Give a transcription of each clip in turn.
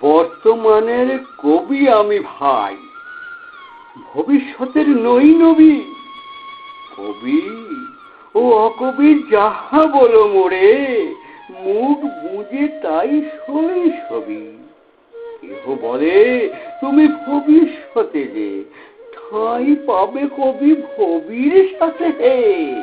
বর্তমানের কবি আমি ভাই। ভবিষ্যতের নই নবী। কবি ও অকবি যাহা বলো মোরে, মুখ বুঝে তাই সই ছবি। কেহ বলে, তুমি ভবিষ্যতে যে ঠাঁই পাবে কবি ভবির সাথে হে।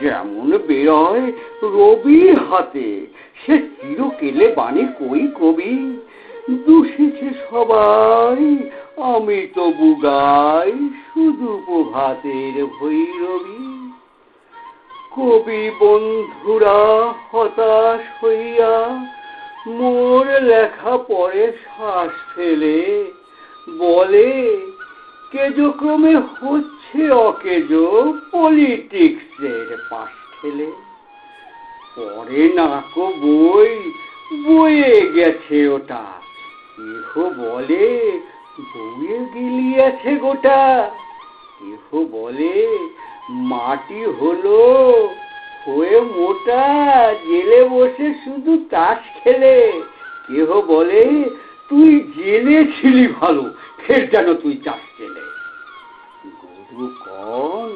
যেমন বেরোয় রবির হাতে, সে চিরকেলে বাণী কই কবি? দূষিছে সবাই, আমি তো বুগাই শুধু প্রভাতের ভৈরবী। কবি বন্ধুরা হতাশ হইয়া মোর লেখা পরে শ্বাস ফেলে, বলে কেজক্রমে হচ্ছে অকেজ পলিটিক্সের পাশ ঠেলে পরে নাকো বই বয়ে গেছে ওটা। কেহ বলে বয়ে গিলিয়েছে গোটা। কেহ বলে, মাটি হলো হয়ে মোটা, জেলে বসে শুধু তাস খেলে। কেহ বলে, তুই জেলে ছিলি ভালো, ফের যেন তুই চাষ খেলে গরু কন,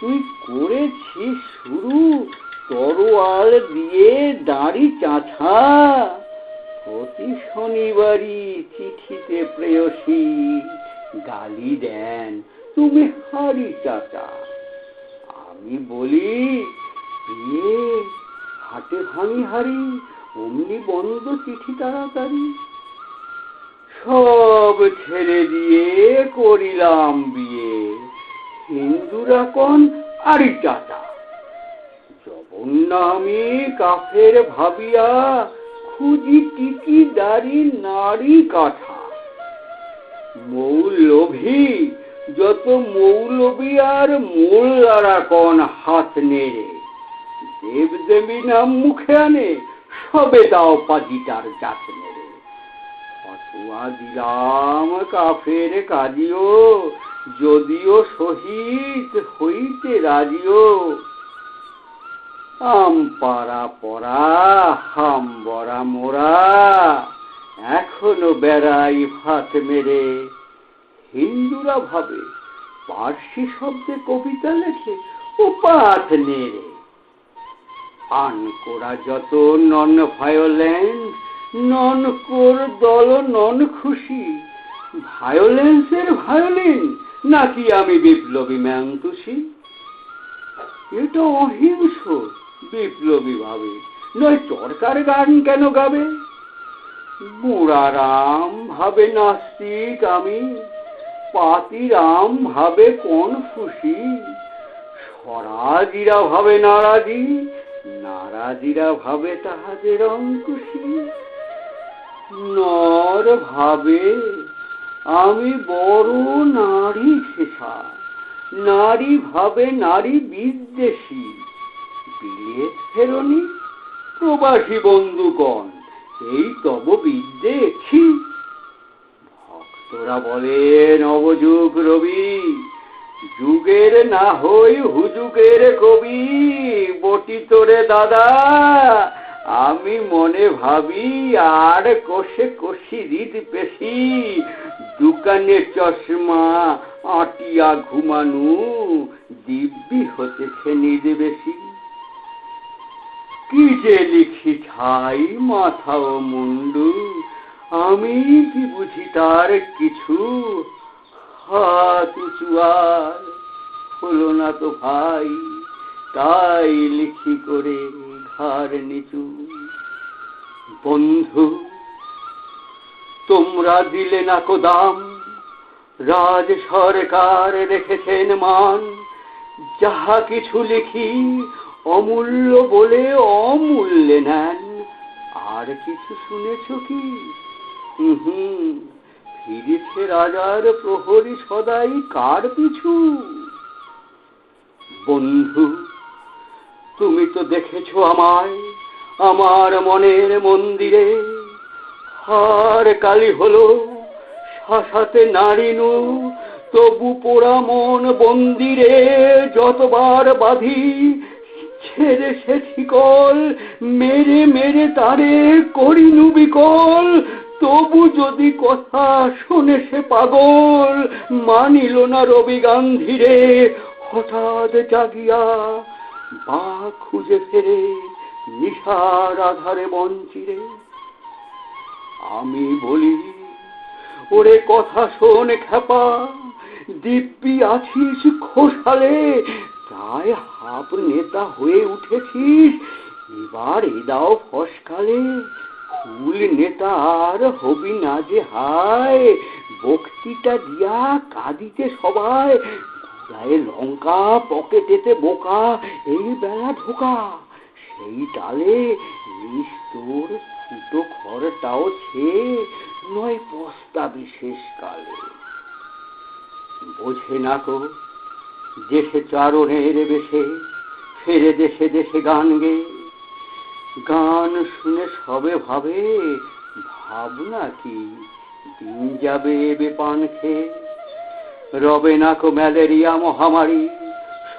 তুই করেছিস শুরু, তরোয়াল দিয়ে দাড়ি চাঁছা প্রতি শনিবারই চিঠিতে প্রেয়সী গালি দেন, তুমি হারি চাচা। আমি বলি হাটে ভাঙি হারি, অমনি বন্ধ চিঠি তাড়াতাড়ি। সব ছেড়ে দিয়ে করিলাম বিয়ে হিন্দুরা কোন আরি চাচা? জবন্য আমি কাফের ভাবিয়া খুঁজি টিকি দাড়ি নারী কাঠা মৌলভী, যত মৌলবী আর মোল্লারা কন হাত নেড়ে, দেবদেবী নাম মুখে আনে, সবে দাও পাজিটার জাত নেড়ে। ফতুয়া দিলাম কাফের কাজিও, যদিও শহীদ হইতে রাজিও আম পাড়া, পড়া, হাম বড়া মোরা এখনও বেড়াই ভাত মেরে। হিন্দুরা ভাবে, পার্সি শব্দে কবিতা লেখে, ও পাঠ নেড়ে। আনকোরা যত নন ভায়োলেন্স, নন কোর দল, নন খুশি। ভায়োলেন্সের ভায়োলিন, নাকি আমি বিপ্লবী ম্যাংতুষি? এটা অহিংস। বিপ্লবী ভাবে। নয় চরকার গান কেন গাবে? বুড়ারাম ভাবে নাস্তিক আমি পাতিরাম ভাবে কোন খুশি? স্বরাজিরা ভাবে নারাজি, নারাজিরা ভাবে তাহাদের অঙ্কুশি। নর ভাবে আমি বড় নারী শেষা, নারী ভাবে নারী বিদ্বেষী। বিলেত ফেরনি? প্রবাসী বন্ধুগণ, এই তব বিদ্বেষী ভক্তরা বলে নবযুগ রবি, যুগের না হই হুজুগের কবি। বটি তোরে দাদা, আমি মনে ভাবি, আর কষে কষি রীত পেশি। দোকানে চশমা আটিয়া ঘুমানু, দিব্যি হতেছে নিদ বেশি। কি যে লিখি ছাই মাথা ও মুন্ডু? আমি কি বুঝি তার কিছু? হাত উঁচু আর হলো না তো ভাই, তাই লিখি করে ঘাড় নিচু। বন্ধু, তোমরা দিলে না কো দাম, রাজ সরকার রেখেছেন মান। যাহা কিছু লিখি অমূল্য বলে অমূল্যে নেন। আর কিছু শুনেছ কি? হুম ফিরেছে রাজার প্রহরী সদাই কার পিছু? বন্ধু, তুমি তো দেখেছ আমায়, আমার মনের মন্দিরে। হার কালি হলো শাসাতে নারিনু, তবু পোড়া মন বন্দিরে যতবার বাঁধি ছেড়ে সে ঠিকল মেরে মেরে তারে করিনু বিকল। তবু যদি কথা শোনে সে পাগল, মানিল না রবি গান্ধীরে। হঠাৎ জাগিয়া বা খুঁজে ফেরে নিশার আধারে বঞ্চিরে আমি বলি, ওরে কথা শোন খ্যাপা, দিব্যি আছিস খোসালে প্রায় হাফ নেতা হয়ে উঠেছিস। এবার এ দাও ফসকালে। ফুল নেতা আর হবি না যে হায়। বক্তৃতা দিয়া কাঁদিতে সবাই। গায়ে লঙ্কা পকেটেতে বোকা, এই বেলা ঢোকা। সেই তালে নিস্তর ফুটো খড়টাও ছে, নয় পস্তা বিশেষ কালে বোঝে না কো দেশে চারণের বেশে, ফেরে দেশে দেশে গান গে। গান শুনে সবে ভাবে, ভাবনা কি, দিন যাবে এবে পান খেয়ে। রবে না ম্যালেরিয়া মহামারী,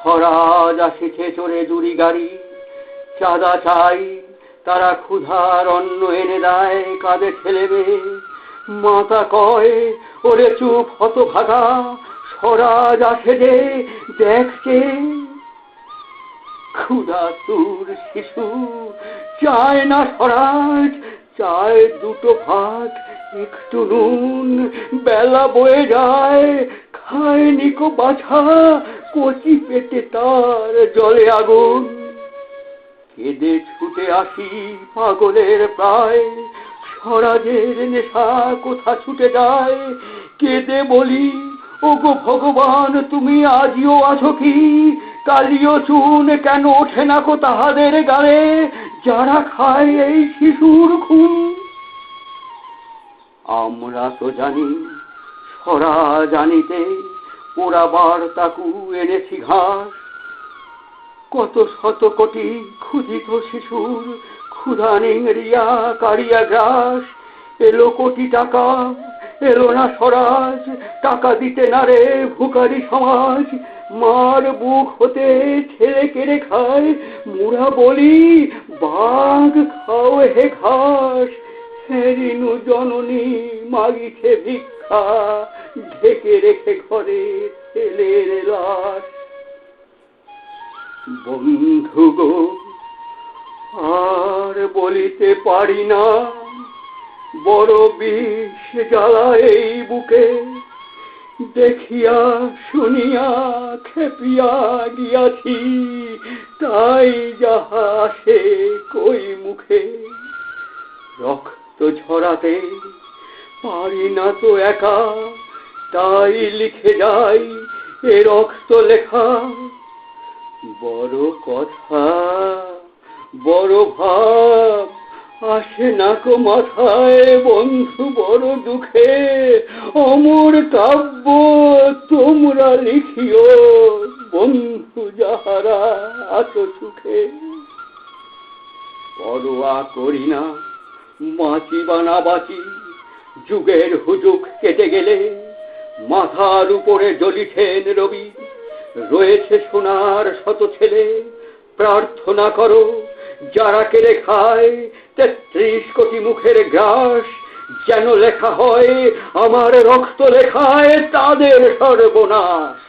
স্বরাজ আসিছে চড়ে দুরি গাড়ি। চাঁদা চাই, তারা ক্ষুধার অন্ন এনে দেয়, কাঁধে ঠেলেবে মাতা কয়, ওরে চুপ হত ভাগা স্বরাজ আসে যে দেখছে ক্ষুধা তুর শিশু চায় না স্বরাজ চায় দুটো ভাত, একটু নুন, বেলা বয়ে যায়, খায় নিকো বাছা কচি পেটে তার জলে আগুন। কেঁদে ছুটে আসি পাগলের প্রায় স্বরাজের নেশা কোথা ছুটে যায়, কেঁদে বলি ওগো ভগবান, তুমি আজিও আছো কি? কালিও চুন কেন ওঠে না কো তাহাদের গালে? যারা খায় এই শিশুর খুন। আমরা তো জানি, সরা জানিতে পোড়াবার তাকু এনেছি ঘাস। কত শত কোটি ক্ষুধিত শিশুর ক্ষুধা নিংড়িয়া কারিয়া গ্রাস। এলো কোটি টাকা এলো না স্বরাজ, টাকা দিতে না রে ভুকারি সমাজ। মার বুক হতে ছেড়ে কেড়ে খায় মুড়া বলি, বাঘ খাও হে ঘাস হেরিনু জননী মাগিছে ভিক্ষা, ঢেকে রেখে ঘরে ছেলের লাশ। বন্ধু গো, আর বলিতে পারি না বড় বিষ জ্বালা এই বুকে, দেখিয়া শুনিয়া খেপিয়া গিয়াছি, তাই যাহা আসে কই মুখে। রক্ত ঝরাতে পারি না তো একা, তাই লিখে যাই এ রক্ত লেখা। বড় কথা, বড় ভাব আসে না কো মাথায়, বন্ধু, বড় দুঃখে। অমর কাব্য তোমরা লিখিও, বন্ধু, যাহারা আছো সুখে। পরোয়া করি না বাঁচি বা না বাঁচি, যুগের হুজুক কেটে গেলে মাথার উপরে জ্বলিছেন রবি। রয়েছে সোনার শত ছেলে, প্রার্থনা করো যারা কেড়ে খায় তেত্রিশ কোটি মুখের গ্রাস যেন লেখা হয় আমার রক্ত লেখায় তাদের সর্বনাশ।